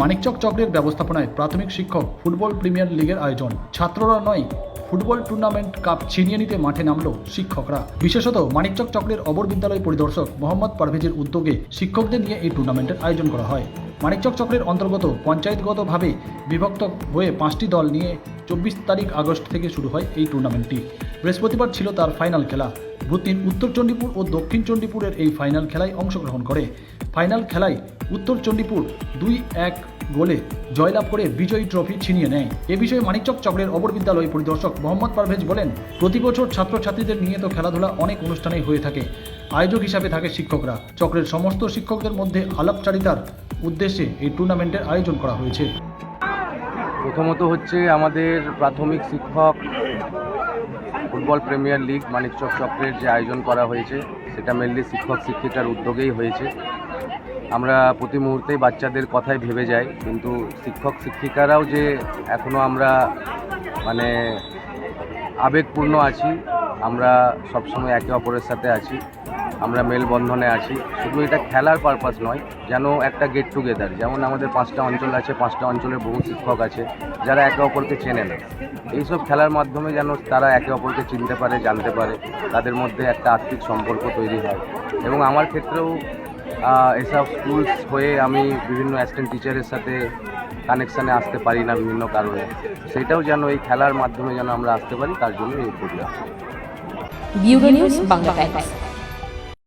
মানিকচক চক্রের ব্যবস্থাপনায় প্রাথমিক শিক্ষক ফুটবল প্রিমিয়ার লিগের আয়োজন। ছাত্ররা নয়, ফুটবল টুর্নামেন্ট কাপ ছিনিয়ে নিতে মাঠে নামলো শিক্ষকরা। বিশেষত মানিকচক চক্রের অবর বিদ্যালয় পরিদর্শক মোহাম্মদ পারভেজের উদ্যোগে শিক্ষকদের নিয়ে এই টুর্নামেন্টের আয়োজন করা হয়। মানিকচক চক্রের অন্তর্গত পঞ্চায়েতগতভাবে বিভক্ত হয়ে পাঁচটি দল নিয়ে চব্বিশ তারিখ আগস্ট থেকে শুরু হয় এই টুর্নামেন্টটি। বৃহস্পতিবার ছিল তার ফাইনাল খেলা। বুধদিন উত্তর চণ্ডীপুর ও দক্ষিণ চণ্ডীপুরের এই ফাইনাল খেলায় অংশগ্রহণ করে। ফাইনাল খেলায় উত্তর চণ্ডীপুর দুই এক গোলে জয়লাভ করে বিজয়ী ট্রফি ছিনিয়ে নেয়। এ বিষয়ে মানিকচক চক্রের অবর বিদ্যালয় পরিদর্শক মোহাম্মদ পারভেজ বলেন, প্রতি বছর ছাত্রছাত্রীদের নিয়ে তো খেলাধুলা অনেক অনুষ্ঠানে হয়ে থাকে। আয়োজক হিসাবে থাকে শিক্ষকরা। চক্রের সমস্ত শিক্ষকদের মধ্যে আলাপচারিতার উদ্দেশ্যে এই টুর্নামেন্টের আয়োজন করা হয়েছে। প্রথমত হচ্ছে আমাদের প্রাথমিক শিক্ষক ফুটবল প্রিমিয়ার লিগ মানিকচক চক্রের যে আয়োজন করা হয়েছে, সেটা মেনলি শিক্ষক, শিক্ষিকার উদ্যোগেই হয়েছে। আমরা প্রতি মুহূর্তেই বাচ্চাদের কথাই ভেবে যাই, কিন্তু শিক্ষক, শিক্ষিকারাও যে এখনও আমরা মানে আবেগপূর্ণ আছি, আমরা সবসময় একে অপরের সাথে আছি। আমরা মেলবন্ধনে আছি। শুধু এটা খেলার পারপাস নয়, যেন একটা গেট টুগেদার যেমন আমাদের পাঁচটা অঞ্চল আছে, পাঁচটা অঞ্চলের বহু শিক্ষক আছে, যারা একে অপরকে চেনে না। এইসব খেলার মাধ্যমে যেন তারা একে অপরকে চিনতে পারে, জানতে পারে, তাদের মধ্যে একটা আর্থিক সম্পর্ক তৈরি হয়। এবং আমার ক্ষেত্রেও এসব স্কুলস হয়ে আমি বিভিন্ন অ্যাসিস্ট্যান্ট টিচারের সাথে কানেকশানে আসতে পারি না বিভিন্ন কারণে। সেটাও যেন এই খেলার মাধ্যমে যেন আমরা আসতে পারি, তার জন্য এই ব্যুরো নিউজ, বাংলা